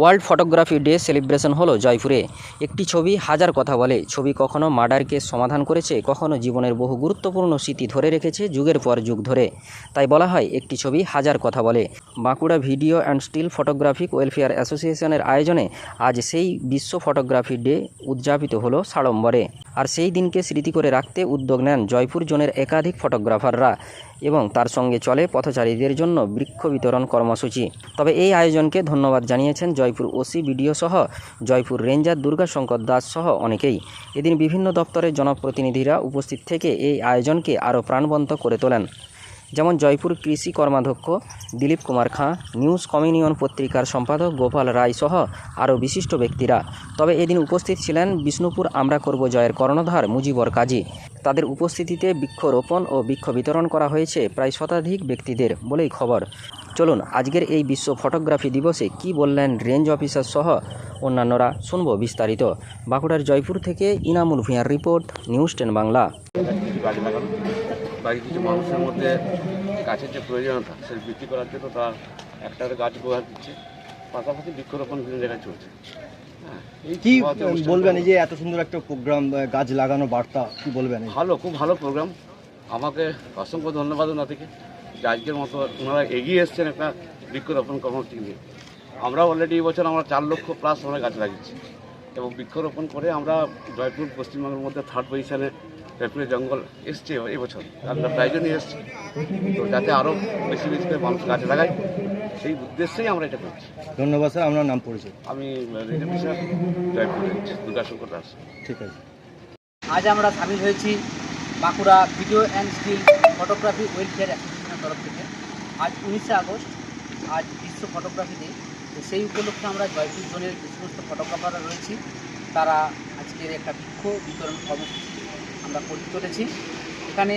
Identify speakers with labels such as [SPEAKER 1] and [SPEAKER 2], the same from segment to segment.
[SPEAKER 1] World photography day celebration হলো জয়পুরে। একটি ছবি হাজার কথা বলে। ছবি কখনো মার্ডারকে সমাধান করেছে, কখনো জীবনের বহু গুরুত্বপূর্ণ স্মৃতি ধরে রেখেছে যুগের পর যুগ ধরে। তাই বলা হয়, একটি ছবি হাজার কথা বলে। Bankura video and still photographic welfare অ্যাসোসিয়েশনের আয়োজনে আজ সেই বিশ্ব ফটোগ্রাফি ডে উদযাপিত হলো সাড়ম্বরে। আর সেই দিনকে স্মৃতি করে রাখতে উদ্যোগ নেন জয়পুর জোনের একাধিক ফটোগ্রাফাররা এবং তার সঙ্গে চলে পথচারীদের জন্য বৃক্ষ বিতরণ কর্মসূচি। তবে এই আয়োজনকে ধন্যবাদ জানিয়েছেন জয়পুর ওসি বিডিও সহ জয়পুর রেঞ্জার দুর্গাশঙ্কর দাস সহ অনেকেই। এদিন বিভিন্ন দপ্তরের জনপ্রতিনিধিরা উপস্থিত থেকে এই আয়োজনকে আরও প্রাণবন্ত করে তোলেন। যেমন জয়পুর কৃষি কর্মাধ্যক্ষ দিলীপ কুমার খাঁ, নিউজ কমিউনিয়ন পত্রিকার সম্পাদক গোপাল রায় সহ আরও বিশিষ্ট ব্যক্তিরা। তবে এদিন উপস্থিত ছিলেন বিষ্ণুপুর আমরা করব জয়ের কর্ণধার মুজিবর কাজী। তাদের উপস্থিতিতে বৃক্ষরোপণ ও বৃক্ষ বিতরণ করা হয়েছে প্রায় শতাধিক ব্যক্তিদের বলেই খবর। চলুন, আজকের এই বিশ্ব ফটোগ্রাফি দিবসে কি বললেন রেঞ্জ অফিসার সহ অন্যান্যরা শুনব বিস্তারিত। বাঁকুড়ার জয়পুর থেকে ইনামুল ভূঁইয়ার রিপোর্ট, নিউজ টেন বাংলা।
[SPEAKER 2] বাকি কিছু মানুষের মধ্যে গাছের যে প্রয়োজনীয়তা সেটা বৃদ্ধি করার জন্য তারা একটা গাছ উপহার দিচ্ছে। পাশাপাশি বৃক্ষরোপণ বিভিন্ন জায়গায় চলছে। হ্যাঁ
[SPEAKER 3] কি বলবেন এই যে এত সুন্দর একটা প্রোগ্রাম গাছ লাগানো বার্তা কি বলবেন?
[SPEAKER 2] ভালো খুব ভালো প্রোগ্রাম আমাকে অসংখ্য ধন্যবাদ ওনাদেরকে যে আজকের মতো ওনারা এগিয়ে এসছেন একটা বৃক্ষরোপণ কর্মসূচি নিয়ে। আমরা অলরেডি এই বছর আমরা চার লক্ষ প্লাস আমরা গাছ লাগিয়েছি। এবং বৃক্ষরোপণ করে আমরা জয়পুর পশ্চিমবঙ্গের মধ্যে থার্ড পজিশনে জয়পুরের জঙ্গল এসছে এবছর আমরা প্রায় জন্যই এসছি। তো যাতে আরও বেশি বেশি করে মানুষ গাছ লাগায় সেই উদ্দেশ্যেই আমরা এটা করছি।
[SPEAKER 3] ধন্যবাদ স্যার আপনার নাম পরিচয়
[SPEAKER 2] আমি range officer Jaipur range Durgashankar Das.
[SPEAKER 3] ঠিক আছে।
[SPEAKER 4] আজ আমরা সামিল হয়েছি Bankura video and still photography welfare অ্যাসোসিয়েশনের তরফ থেকে। আজ উনিশে আগস্ট আজ বিশ্ব ফটোগ্রাফি ডে। তো সেই উপলক্ষে আমরা জয়পুর জোনের যে সমস্ত ফটোগ্রাফাররা রয়েছি তারা আজকের একটা বৃক্ষ বিতরণ কর্মসূচি আমরা করতে চলেছি। এখানে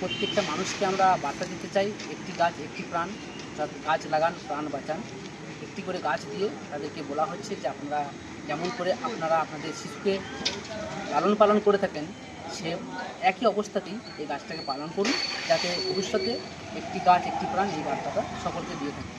[SPEAKER 4] প্রত্যেকটা মানুষকে আমরা বার্তা দিতে চাই, একটি গাছ, একটি প্রাণ গাছ লাগান, প্রাণ বাঁচান। একটি করে গাছ দিয়ে তাদেরকে বলা হচ্ছে যে আপনারা যেমন করে আপনারা আপনাদের শিশুকে লালন পালন করে থাকেন, সে একই অবস্থাতেই এই গাছটাকে পালন করুন, যাতে ভবিষ্যতে একটি গাছ, একটি প্রাণ এই বার্তাটা সকলকে দিয়ে থাকে।